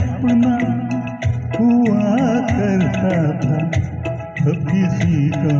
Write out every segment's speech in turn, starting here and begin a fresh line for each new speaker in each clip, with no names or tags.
अपना हुआ करता था किसी का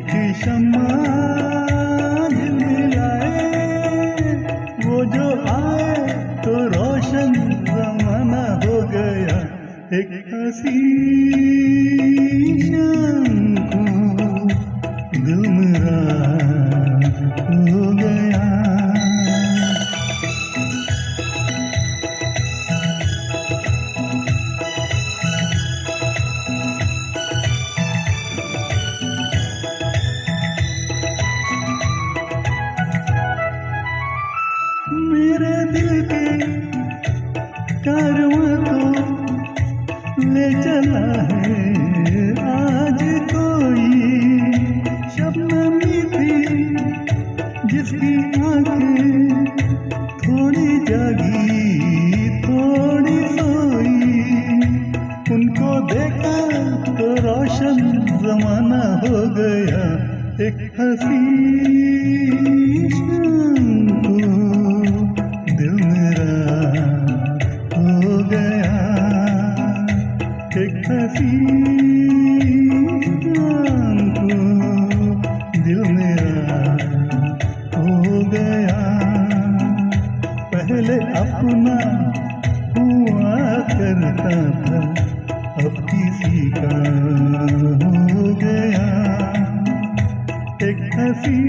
एक शमा मिलाए वो जो आए तो रोशन जमाना हो गया। एक हसी। कारवां को ले चला है। आज कोई शबनमी थी जिसकी आँखें थोड़ी जागी, थोड़ी सोई। उनको देखा तो रोशन जमाना हो गया, एक हसी हसी शाम दिल मेरा हो गया। पहले अपना हुआ करता था, अब किसी का हो गया। एक हसी